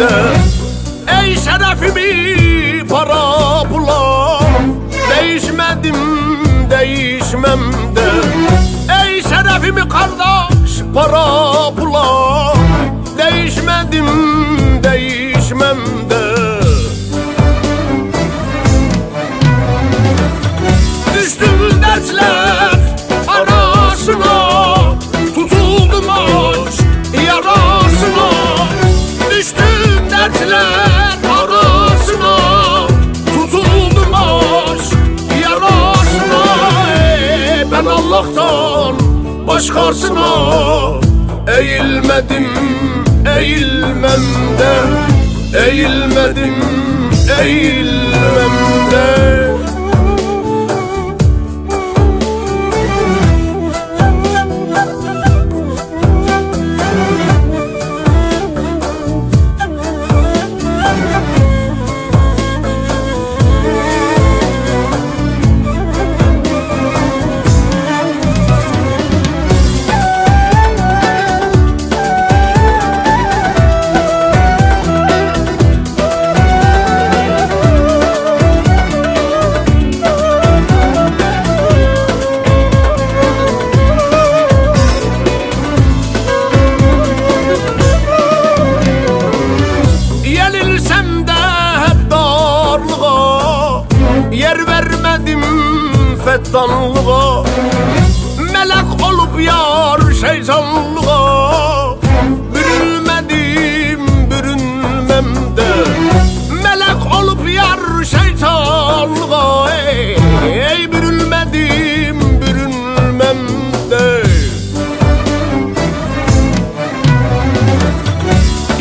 içinde Ey şerefimi para pula. Değişmedim değişmem de. Ey şerefimi kardeş para pula. Değişmedim değişmem de. Düştüğümüz dertler Ben Allah'tan başkasına Eğilmedim eğilmem de. Eğilmedim eğilmem de Yer vermedim fettanlığa Melek olup yar şeytanlığa. Bürünmedim bürünmem de. Melek olup yar şeytanlığa. Ey, ey bürünmedim bürünmem de.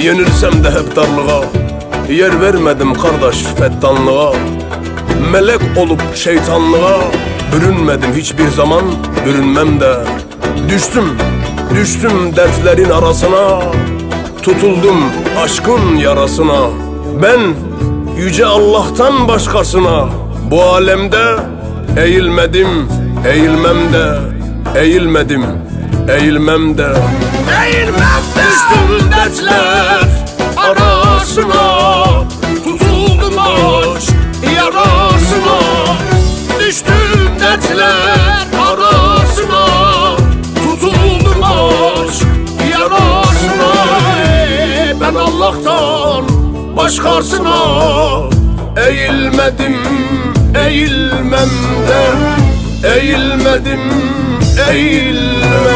Yenilsem de hep darlığa. Yer vermedim kardeş fettanlığa Melek olup şeytanlığa Bürünmedim hiçbir zaman. Bürünmem de. Düştüm, düştüm dertlerin arasına. Tutuldum aşkın yarasına. Ben yüce Allah'tan başkasına. Bu alemde eğilmedim Eğilmem de. Eğilmedim Eğilmem de. Eğilmem de. Düştüm dertler arasına Dertler arasına Tutuldum aç yarasına. Ben Allah'tan başkasına Eğilmedim eğilmem de. Eğilmedim eğilmem